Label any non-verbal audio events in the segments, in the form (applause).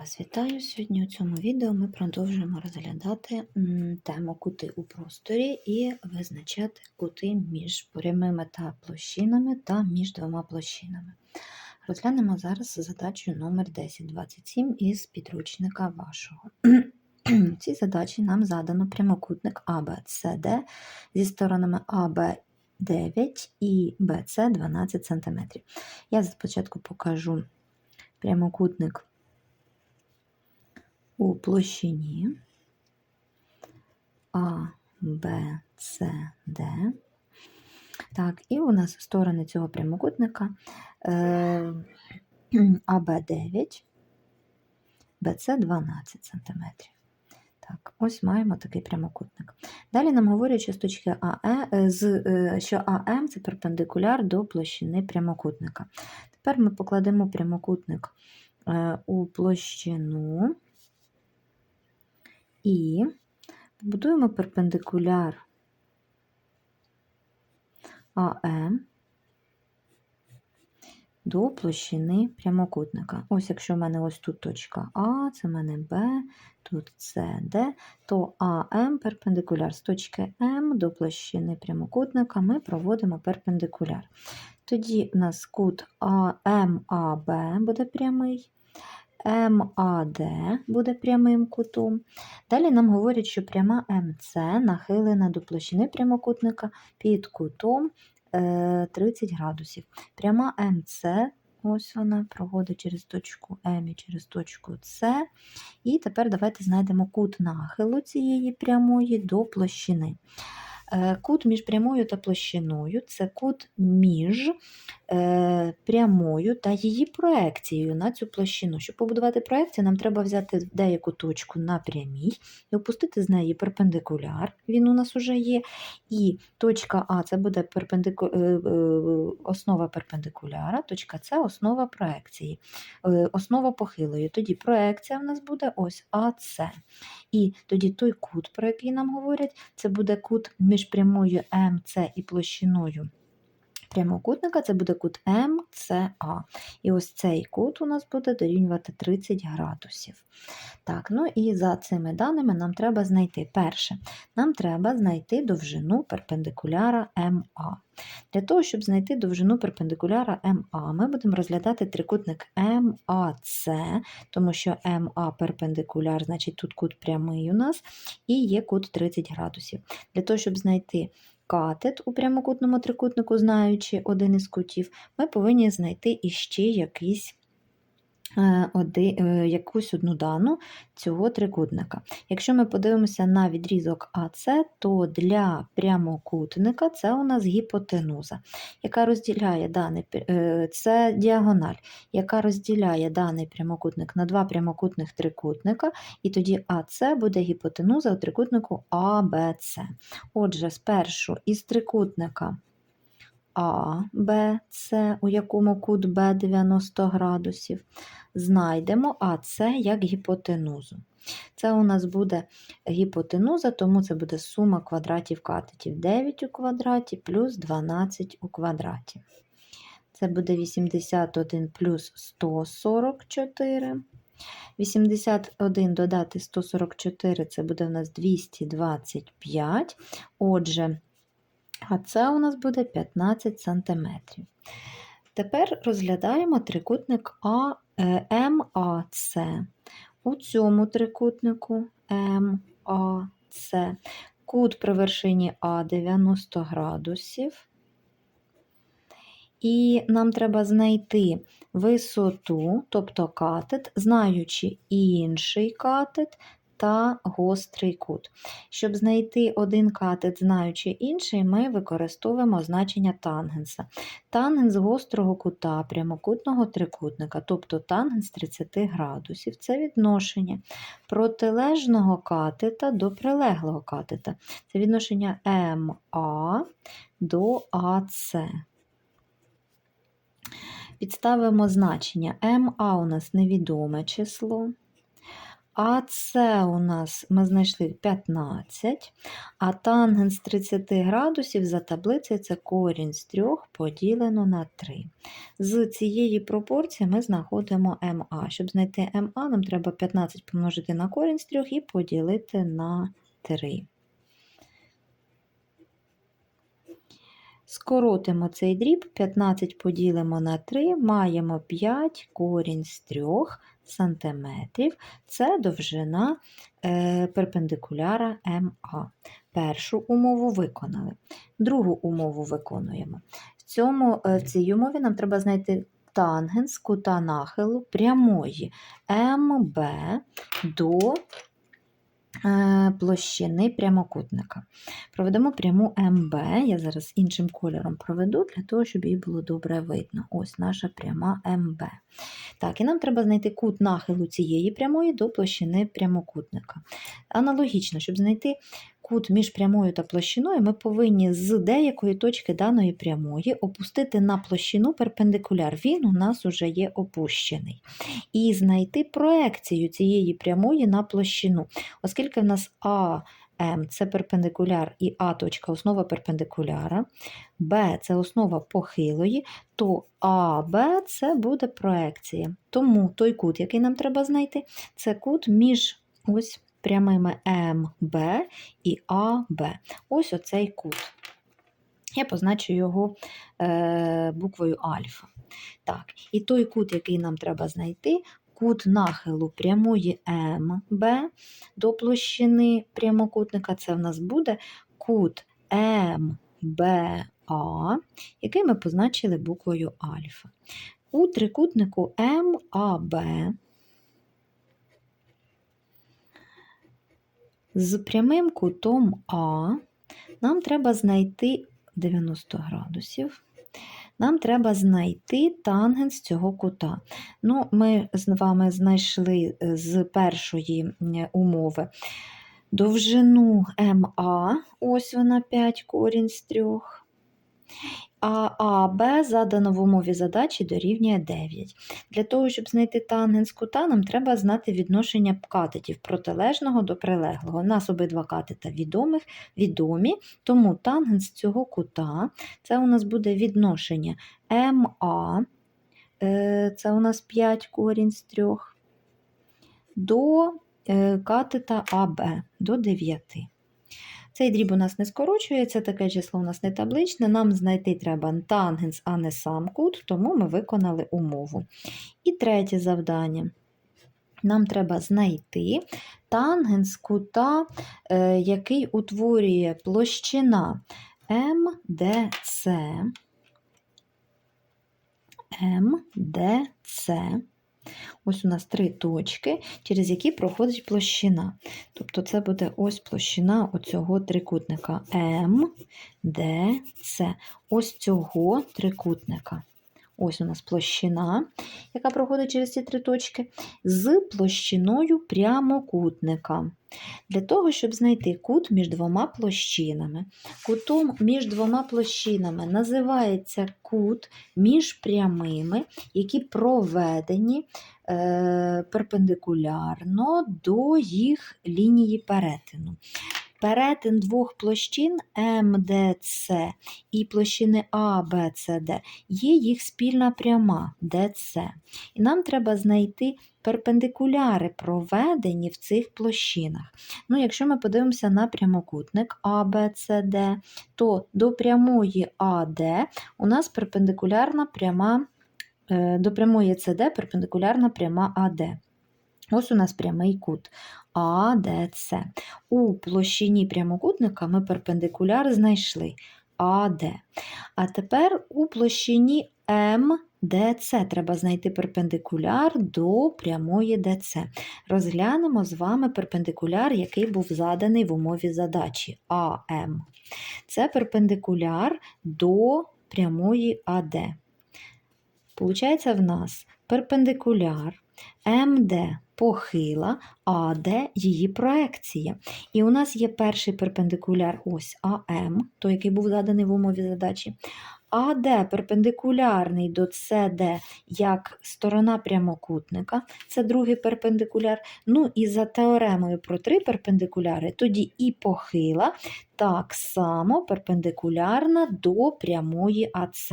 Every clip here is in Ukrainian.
вас вітаю! Сьогодні у цьому відео ми продовжуємо розглядати тему кути у просторі і визначати кути між прямими та площинами та між двома площинами. Розглянемо зараз задачу номер 1027 із підручника вашого. (clears throat) В цій задачі нам задано прямокутник ABCD зі сторонами AB 9 і BC 12 см. Я спочатку покажу прямокутник у площині А, Б, С, Д. Так, і у нас сторони цього прямокутника е, АБ9, БЦ 12 см. Так, ось маємо такий прямокутник. Далі нам говорять, що з точки АЕ, з, е, що АМ це перпендикуляр до площини прямокутника. Тепер ми покладемо прямокутник е, у площину і побудуємо перпендикуляр АМ до площини прямокутника. Ось якщо в мене ось тут точка А, це в мене Б, тут С, Д, то АМ перпендикуляр з точки М до площини прямокутника ми проводимо перпендикуляр. Тоді у нас кут МАБ буде прямий, МАД буде прямим кутом. Далі нам говорять, що пряма МЦ нахилена до площини прямокутника під кутом 30 градусів. Пряма МЦ, ось вона проходить через точку М і через точку С. І тепер давайте знайдемо кут нахилу цієї прямої до площини. Е, кут між прямою та площиною це кут між е, прямою та її проекцією на цю площину. Щоб побудувати проекцію, нам треба взяти деяку точку на прямій і опустити з неї перпендикуляр, він у нас вже є. І точка А це буде перпендику... Е, основа перпендикуляра, точка С основа проекції, основа похилої. Тоді проекція в нас буде ось АС. І тоді той кут, про який нам говорять, це буде кут між прямою МЦ і площиною прямокутника, це буде кут МЦА. І ось цей кут у нас буде дорівнювати 30 градусів. Так, ну і за цими даними нам треба знайти перше, нам треба знайти довжину перпендикуляра МА. Для того, щоб знайти довжину перпендикуляра МА, ми будемо розглядати трикутник МАЦ, тому що МА перпендикуляр, значить тут кут прямий у нас, і є кут 30 градусів. Для того, щоб знайти катет у прямокутному трикутнику, знаючи один із кутів, ми повинні знайти іще якийсь якусь одну дану цього трикутника. Якщо ми подивимося на відрізок АС, то для прямокутника це у нас гіпотенуза, яка розділяє даний, е, це діагональ, яка розділяє даний прямокутник на два прямокутних трикутника, і тоді АС буде гіпотенуза у трикутнику АБЦ. Отже, спершу із трикутника а, Б, С, у якому кут Б 90 градусів, знайдемо АС як гіпотенузу. Це у нас буде гіпотенуза, тому це буде сума квадратів катетів 9 у квадраті плюс 12 у квадраті. Це буде 81 плюс 144. 81 додати 144 це буде у нас 225. Отже, а це у нас буде 15 см. Тепер розглядаємо трикутник МАЦ. У цьому трикутнику МАЦ кут при вершині А 90 градусів. І нам треба знайти висоту, тобто катет, знаючи інший катет та гострий кут. Щоб знайти один катет, знаючи інший, ми використовуємо значення тангенса. Тангенс гострого кута прямокутного трикутника, тобто тангенс 30 градусів це відношення протилежного катета до прилеглого катета. Це відношення МА до АС. Підставимо значення МА у нас невідоме число А це у нас ми знайшли 15, а тангенс 30 градусів за таблицею це корінь з 3 поділено на 3. З цієї пропорції ми знаходимо МА. Щоб знайти МА, нам треба 15 помножити на корінь з 3 і поділити на 3. Скоротимо цей дріб, 15 поділимо на 3, маємо 5 корінь з 3 сантиметрів. Це довжина е, перпендикуляра МА. Першу умову виконали. Другу умову виконуємо. В, цьому, е, в цій умові нам треба знайти тангенс кута нахилу прямої МБ до площини прямокутника. Проведемо пряму МБ. Я зараз іншим кольором проведу, для того, щоб її було добре видно. Ось наша пряма МБ. Так, і нам треба знайти кут нахилу цієї прямої до площини прямокутника. Аналогічно, щоб знайти кут між прямою та площиною, ми повинні з деякої точки даної прямої опустити на площину перпендикуляр. Він у нас уже є опущений. І знайти проекцію цієї прямої на площину. Оскільки в нас А М це перпендикуляр і А точка основа перпендикуляра, Б це основа похилої, то АБ це буде проекція. Тому той кут, який нам треба знайти, це кут між ось прямими МБ і АБ. Ось оцей кут. Я позначу його е, буквою альфа. Так, І той кут, який нам треба знайти, кут нахилу прямої МБ до площини прямокутника, це в нас буде кут МБА, який ми позначили буквою альфа. У трикутнику МАБ з прямим кутом А нам треба знайти 90 градусів. Нам треба знайти тангенс цього кута. Ну, Ми з вами знайшли е, з першої умови довжину МА, ось вона 5 корінь з 3. А АБ задано в умові задачі дорівнює 9. Для того, щоб знайти тангенс кута, нам треба знати відношення катетів протилежного до прилеглого. У нас обидва катета відомих, відомі, тому тангенс цього кута це у нас буде відношення МА, е, це у нас 5 корінь з 3, до е, катета АБ до 9. Цей дріб у нас не скорочується, таке число у нас не табличне. Нам знайти треба тангенс, а не сам кут, тому ми виконали умову. І третє завдання. Нам треба знайти тангенс кута, е, який утворює площина МДЦ, МДЦ. Ось у нас три точки, через які проходить площина. Тобто це буде ось площина оцього трикутника М, Д, С. Ось цього трикутника. Ось у нас площина, яка проходить через ці три точки, з площиною прямокутника. Для того, щоб знайти кут між двома площинами. Кутом між двома площинами називається кут між прямими, які проведені е, перпендикулярно до їх лінії перетину. Перетин двох площин МДЦ і площини АБЦД є їх спільна пряма ДЦ. І нам треба знайти перпендикуляри, проведені в цих площинах. Ну, Якщо ми подивимося на прямокутник АБЦД, то до прямої АД у нас перпендикулярна пряма, е, до прямої ЦД перпендикулярна пряма АД. Ось у нас прямий кут АДЦ. У площині прямокутника ми перпендикуляр знайшли АД. А тепер у площині МДЦ треба знайти перпендикуляр до прямої ДЦ. Розглянемо з вами перпендикуляр, який був заданий в умові задачі АМ. Це перпендикуляр до прямої АД. Получається, в нас перпендикуляр МД похила, а де її проекція. І у нас є перший перпендикуляр ось АМ, той, який був заданий в умові задачі. АД перпендикулярний до СД як сторона прямокутника, це другий перпендикуляр. Ну і за теоремою про три перпендикуляри, тоді і похила так само перпендикулярна до прямої АС.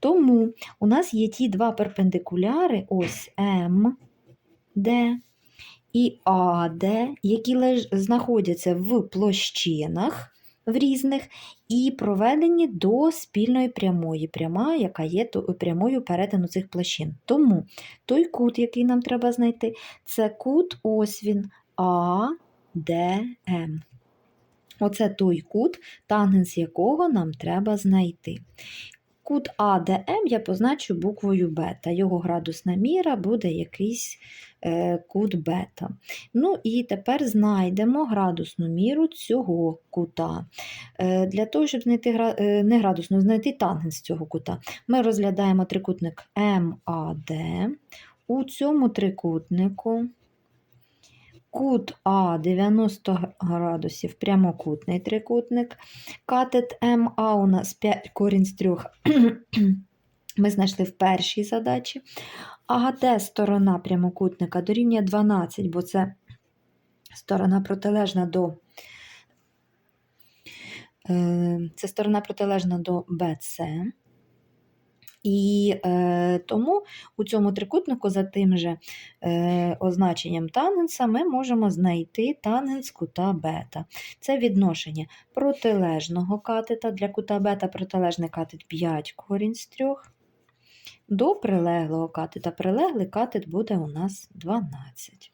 Тому у нас є ті два перпендикуляри, ось МД і АД, які знаходяться в площинах в різних і проведені до спільної прямої, пряма, яка є прямою перетину цих площин. Тому той кут, який нам треба знайти, це кут ось він АДМ. Оце той кут, тангенс якого нам треба знайти. Кут АДМ я позначу буквою бета. Його градусна міра буде якийсь е, кут бета. Ну і тепер знайдемо градусну міру цього кута. Е, для того, щоб знайти е, не градусну, знайти тангенс цього кута, ми розглядаємо трикутник МАД. У цьому трикутнику кут А 90 градусів, прямокутний трикутник. Катет МА у нас 5 корінь з 3. (clears throat) Ми знайшли в першій задачі. АГТ сторона прямокутника дорівнює 12, бо це сторона протилежна до е, це сторона протилежна до БЦ. І е, тому у цьому трикутнику за тим же е, означенням тангенса ми можемо знайти тангенс кута бета. Це відношення протилежного катета. Для кута бета протилежний катет 5 корінь з 3. До прилеглого катета. Прилеглий катет буде у нас 12.